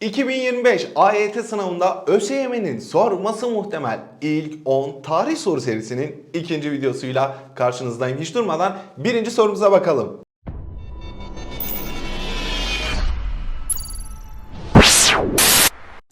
2025 AYT sınavında ÖSYM'nin sorması muhtemel ilk 10 tarih soru serisinin ikinci videosuyla karşınızdayım. Hiç durmadan birinci sorumuza bakalım.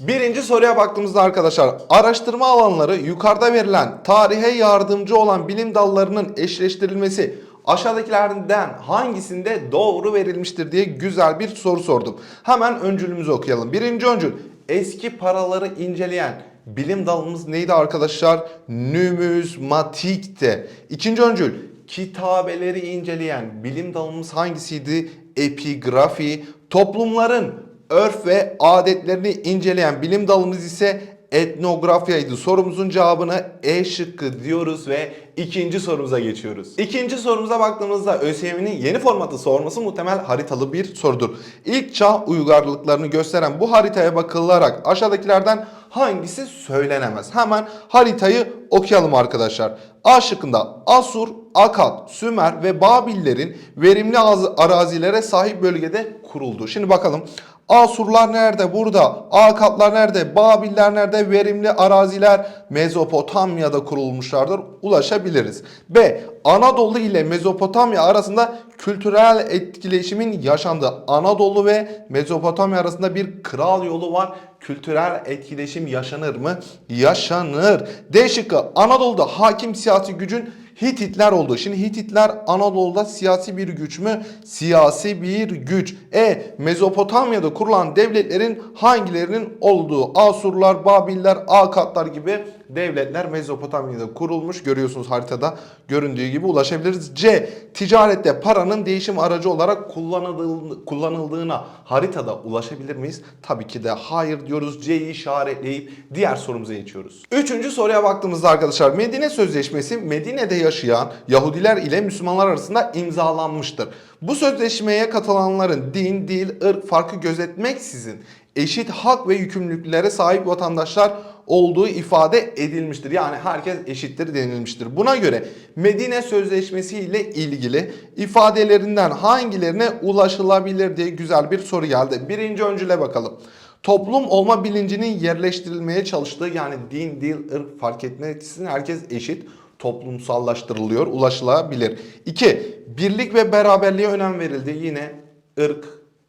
Birinci soruya baktığımızda arkadaşlar araştırma alanları yukarıda verilen tarihe yardımcı olan bilim dallarının eşleştirilmesi aşağıdakilerden hangisinde doğru verilmiştir diye güzel bir soru sordum. Hemen öncülümüzü okuyalım. Birinci öncül eski paraları inceleyen bilim dalımız neydi arkadaşlar? Numizmatikte. İkinci öncül kitabeleri inceleyen bilim dalımız hangisiydi? Epigrafi. Toplumların örf ve adetlerini inceleyen bilim dalımız ise etnografyaydı. Sorumuzun cevabını E şıkkı diyoruz ve ikinci sorumuza geçiyoruz. İkinci sorumuza baktığımızda ÖSYM'nin yeni formatı sorması muhtemel haritalı bir sorudur. İlk çağ uygarlıklarını gösteren bu haritaya bakılarak aşağıdakilerden hangisi söylenemez? Hemen haritayı okuyalım arkadaşlar. A şıkkında Asur, Akad, Sümer ve Babillerin verimli az- arazilere sahip bölgede kuruldu. Şimdi bakalım Asurlar nerede? Burada. Akatlar nerede? Babiller nerede? Verimli araziler Mezopotamya'da kurulmuşlardır. Ulaşabiliriz. B. Anadolu ile Mezopotamya arasında kültürel etkileşimin yaşandığı Anadolu ve Mezopotamya arasında bir kral yolu var. Kültürel etkileşim yaşanır mı? Yaşanır. D şıkkı Anadolu'da hakim siyasi gücün Hititler oldu. Şimdi Hititler Anadolu'da siyasi bir güç mü? Siyasi bir güç. E Mezopotamya'da kurulan devletlerin hangilerinin olduğu? Asurlar, Babiller, Akatlar gibi devletler Mezopotamya'da kurulmuş. Görüyorsunuz haritada göründüğü gibi ulaşabiliriz. C. Ticarette paranın değişim aracı olarak kullanıldığı- kullanıldığına haritada ulaşabilir miyiz? Tabii ki de hayır diyoruz. C'yi işaretleyip diğer sorumuza geçiyoruz. Üçüncü soruya baktığımızda arkadaşlar Medine Sözleşmesi Medine'de yaşayan Yahudiler ile Müslümanlar arasında imzalanmıştır. Bu sözleşmeye katılanların din, dil, ırk farkı gözetmeksizin eşit hak ve yükümlülüklere sahip vatandaşlar olduğu ifade edilmiştir. Yani herkes eşittir denilmiştir. Buna göre Medine Sözleşmesi ile ilgili ifadelerinden hangilerine ulaşılabilir diye güzel bir soru geldi. Birinci öncüle bakalım. Toplum olma bilincinin yerleştirilmeye çalıştığı yani din, dil, ırk fark etmeksizin herkes eşit toplumsallaştırılıyor, ulaşılabilir. 2. Birlik ve beraberliğe önem verildi. Yine ırk,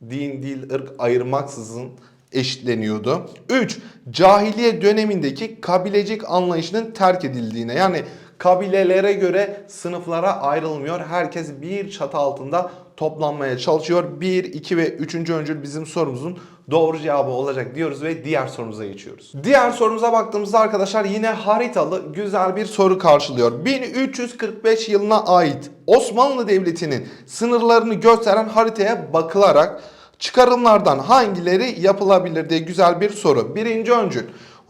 din, dil, ırk ayırmaksızın eşitleniyordu. 3. Cahiliye dönemindeki kabilecik anlayışının terk edildiğine yani kabilelere göre sınıflara ayrılmıyor. Herkes bir çatı altında toplanmaya çalışıyor. 1, 2 ve 3. öncül bizim sorumuzun doğru cevabı olacak diyoruz ve diğer sorumuza geçiyoruz. Diğer sorumuza baktığımızda arkadaşlar yine haritalı güzel bir soru karşılıyor. 1345 yılına ait Osmanlı Devleti'nin sınırlarını gösteren haritaya bakılarak çıkarımlardan hangileri yapılabilir diye güzel bir soru. Birinci öncül.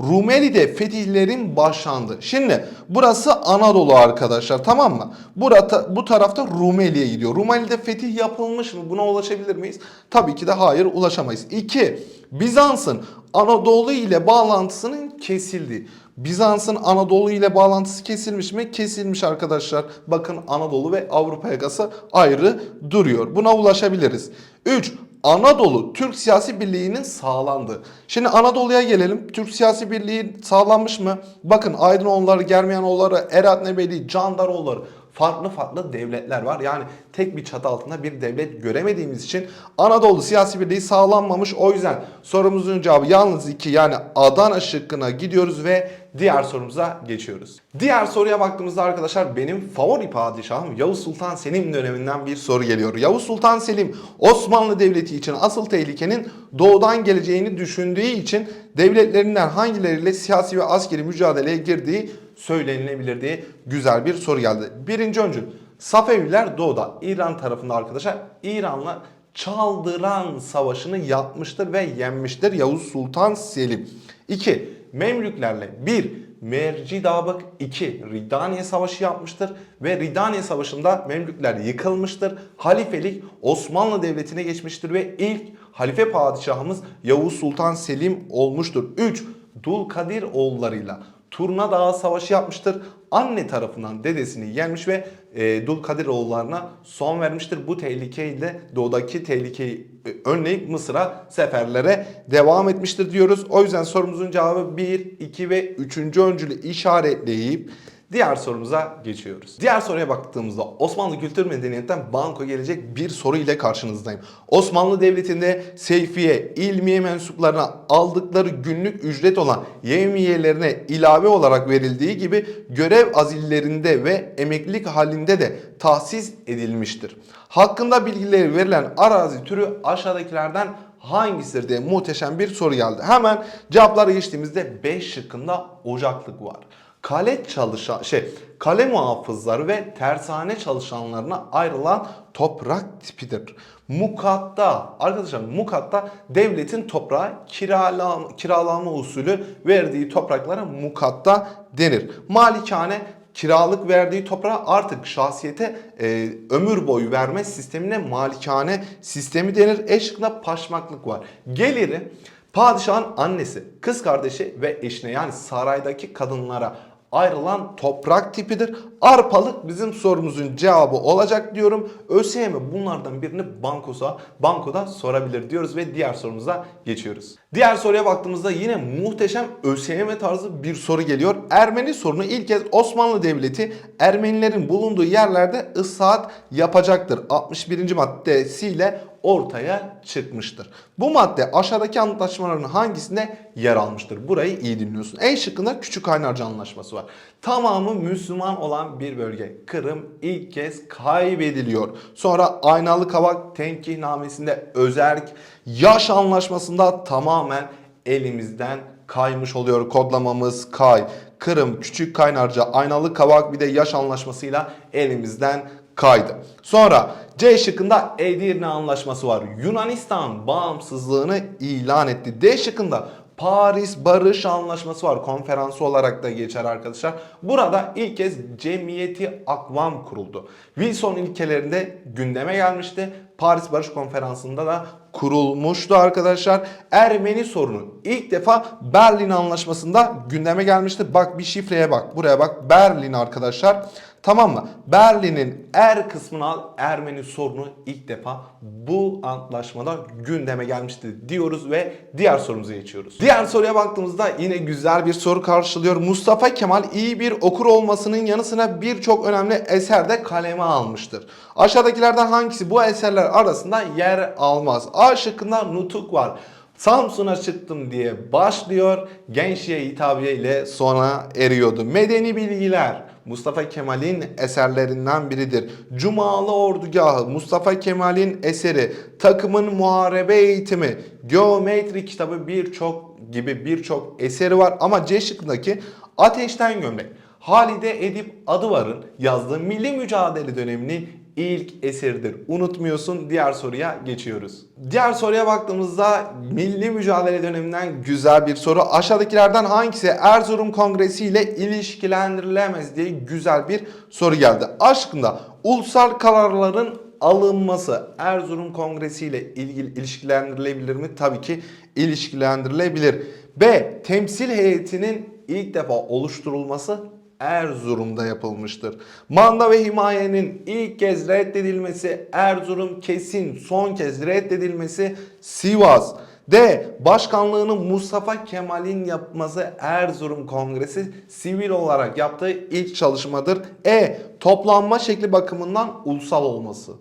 Rumeli'de fetihlerin başlandı. Şimdi burası Anadolu arkadaşlar tamam mı? Burata, bu tarafta Rumeli'ye gidiyor. Rumeli'de fetih yapılmış mı? Buna ulaşabilir miyiz? Tabii ki de hayır ulaşamayız. 2. Bizans'ın Anadolu ile bağlantısının kesildiği. Bizans'ın Anadolu ile bağlantısı kesilmiş mi? Kesilmiş arkadaşlar. Bakın Anadolu ve Avrupa yakası ayrı duruyor. Buna ulaşabiliriz. 3. Anadolu Türk siyasi birliğinin sağlandı. Şimdi Anadolu'ya gelelim. Türk siyasi birliği sağlanmış mı? Bakın Aydınoğulları, Germiyanoğulları, Erat Nebeli, Candaroğulları farklı farklı devletler var. Yani tek bir çatı altında bir devlet göremediğimiz için Anadolu siyasi birliği sağlanmamış. O yüzden sorumuzun cevabı yalnız iki yani Adana şıkkına gidiyoruz ve diğer sorumuza geçiyoruz. Diğer soruya baktığımızda arkadaşlar benim favori padişahım Yavuz Sultan Selim döneminden bir soru geliyor. Yavuz Sultan Selim Osmanlı Devleti için asıl tehlikenin doğudan geleceğini düşündüğü için devletlerinden hangileriyle siyasi ve askeri mücadeleye girdiği söylenilebilir diye güzel bir soru geldi. Birinci öncül Safeviler doğuda İran tarafında arkadaşlar İran'la Çaldıran Savaşı'nı yapmıştır ve yenmiştir Yavuz Sultan Selim. 2. Memlüklerle 1. Mercidabık 2. Ridaniye Savaşı yapmıştır ve Ridaniye Savaşı'nda Memlükler yıkılmıştır. Halifelik Osmanlı Devleti'ne geçmiştir ve ilk halife padişahımız Yavuz Sultan Selim olmuştur. 3. Dulkadir oğullarıyla Turna Dağı Savaşı yapmıştır. Anne tarafından dedesini yenmiş ve e, Dulkadiroğullarına son vermiştir. Bu tehlikeyi de doğudaki tehlikeyi e, önleyip Mısır'a seferlere devam etmiştir diyoruz. O yüzden sorumuzun cevabı 1, 2 ve 3. öncülü işaretleyip Diğer sorumuza geçiyoruz. Diğer soruya baktığımızda Osmanlı kültür medeniyetten banko gelecek bir soru ile karşınızdayım. Osmanlı Devleti'nde seyfiye, ilmiye mensuplarına aldıkları günlük ücret olan yevmiyelerine ilave olarak verildiği gibi görev azillerinde ve emeklilik halinde de tahsis edilmiştir. Hakkında bilgileri verilen arazi türü aşağıdakilerden hangisidir diye muhteşem bir soru geldi. Hemen cevaplara geçtiğimizde 5 şıkkında ocaklık var kale çalışan şey kale muhafızları ve tersane çalışanlarına ayrılan toprak tipidir. Mukatta arkadaşlar mukatta devletin toprağı kiralama, kiralama usulü verdiği topraklara mukatta denir. Malikane kiralık verdiği toprağa artık şahsiyete e, ömür boyu verme sistemine malikane sistemi denir. E şıkkında paşmaklık var. Geliri padişahın annesi, kız kardeşi ve eşine yani saraydaki kadınlara ayrılan toprak tipidir. Arpalık bizim sorumuzun cevabı olacak diyorum. ÖSYM bunlardan birini bankosa, bankoda sorabilir diyoruz ve diğer sorumuza geçiyoruz. Diğer soruya baktığımızda yine muhteşem ÖSYM tarzı bir soru geliyor. Ermeni sorunu ilk kez Osmanlı Devleti Ermenilerin bulunduğu yerlerde ıslahat yapacaktır. 61. maddesiyle ortaya çıkmıştır. Bu madde aşağıdaki antlaşmaların hangisinde yer almıştır? Burayı iyi dinliyorsun. En şıkkında Küçük Kaynarca Anlaşması var. Tamamı Müslüman olan bir bölge. Kırım ilk kez kaybediliyor. Sonra Aynalı Kavak Tenkihnamesi'nde Özerk Yaş Anlaşması'nda tamamen elimizden kaymış oluyor. Kodlamamız kay. Kırım, Küçük Kaynarca, Aynalı Kavak bir de Yaş Anlaşması'yla elimizden kaydı. Sonra C şıkkında Edirne Anlaşması var. Yunanistan bağımsızlığını ilan etti. D şıkkında Paris Barış Anlaşması var. Konferansı olarak da geçer arkadaşlar. Burada ilk kez Cemiyeti Akvam kuruldu. Wilson ilkelerinde gündeme gelmişti. Paris Barış Konferansı'nda da kurulmuştu arkadaşlar. Ermeni sorunu ilk defa Berlin Anlaşması'nda gündeme gelmişti. Bak bir şifreye bak. Buraya bak. Berlin arkadaşlar. Tamam mı? Berlin'in er kısmına Ermeni sorunu ilk defa bu antlaşmada gündeme gelmişti diyoruz ve diğer sorumuza geçiyoruz. Diğer soruya baktığımızda yine güzel bir soru karşılıyor. Mustafa Kemal iyi bir okur olmasının yanı sıra birçok önemli eser de kaleme almıştır. Aşağıdakilerden hangisi bu eserler arasında yer almaz? A şıkkında Nutuk var. Samsun'a çıktım diye başlıyor. Gençliğe hitabiye ile sona eriyordu. Medeni bilgiler. Mustafa Kemal'in eserlerinden biridir. Cumalı Ordugahı, Mustafa Kemal'in eseri, takımın muharebe eğitimi, geometri kitabı birçok gibi birçok eseri var. Ama C şıkkındaki Ateşten Gömlek, Halide Edip Adıvar'ın yazdığı milli mücadele döneminin ilk eseridir. Unutmuyorsun. Diğer soruya geçiyoruz. Diğer soruya baktığımızda milli mücadele döneminden güzel bir soru. Aşağıdakilerden hangisi Erzurum Kongresi ile ilişkilendirilemez diye güzel bir soru geldi. Aşkında ulusal kararların alınması Erzurum Kongresi ile ilgili ilişkilendirilebilir mi? Tabii ki ilişkilendirilebilir. B. Temsil heyetinin ilk defa oluşturulması Erzurum'da yapılmıştır. Manda ve himayenin ilk kez reddedilmesi Erzurum kesin son kez reddedilmesi Sivas. D. Başkanlığını Mustafa Kemal'in yapması Erzurum Kongresi sivil olarak yaptığı ilk çalışmadır. E. Toplanma şekli bakımından ulusal olması.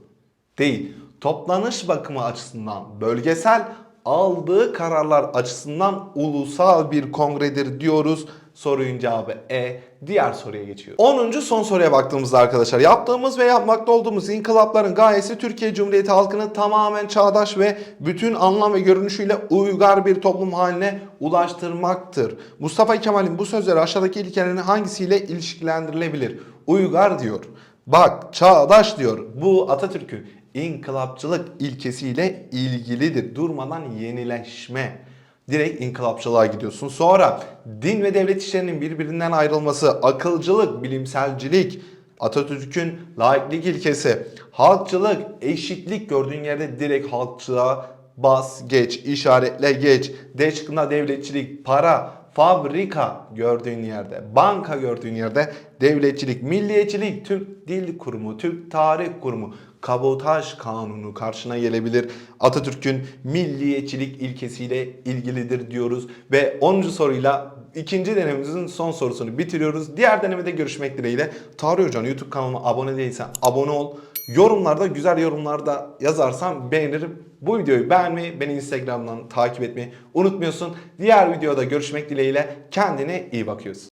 Değil. Toplanış bakımı açısından bölgesel aldığı kararlar açısından ulusal bir kongredir diyoruz. Sorunun cevabı E. Diğer soruya geçiyoruz. 10. son soruya baktığımızda arkadaşlar yaptığımız ve yapmakta olduğumuz inkılapların gayesi Türkiye Cumhuriyeti halkını tamamen çağdaş ve bütün anlam ve görünüşüyle uygar bir toplum haline ulaştırmaktır. Mustafa Kemal'in bu sözleri aşağıdaki ilkelerin hangisiyle ilişkilendirilebilir? Uygar diyor. Bak çağdaş diyor. Bu Atatürk'ün inkılapçılık ilkesiyle ilgilidir. Durmadan yenileşme. Direkt inkılapçılığa gidiyorsun. Sonra din ve devlet işlerinin birbirinden ayrılması, akılcılık, bilimselcilik, Atatürk'ün laiklik ilkesi, halkçılık, eşitlik gördüğün yerde direkt halkçılığa bas geç, işaretle geç. D şıkkında devletçilik, para, fabrika gördüğün yerde, banka gördüğün yerde devletçilik, milliyetçilik, Türk Dil Kurumu, Türk Tarih Kurumu, kabotaj kanunu karşına gelebilir. Atatürk'ün milliyetçilik ilkesiyle ilgilidir diyoruz ve 10. soruyla ikinci denememizin son sorusunu bitiriyoruz. Diğer denemede görüşmek dileğiyle. Tarih Hoca'nın YouTube kanalıma abone değilsen abone ol. Yorumlarda güzel yorumlarda yazarsan beğenirim. Bu videoyu beğenmeyi, beni Instagram'dan takip etmeyi unutmuyorsun. Diğer videoda görüşmek dileğiyle kendine iyi bakıyorsun.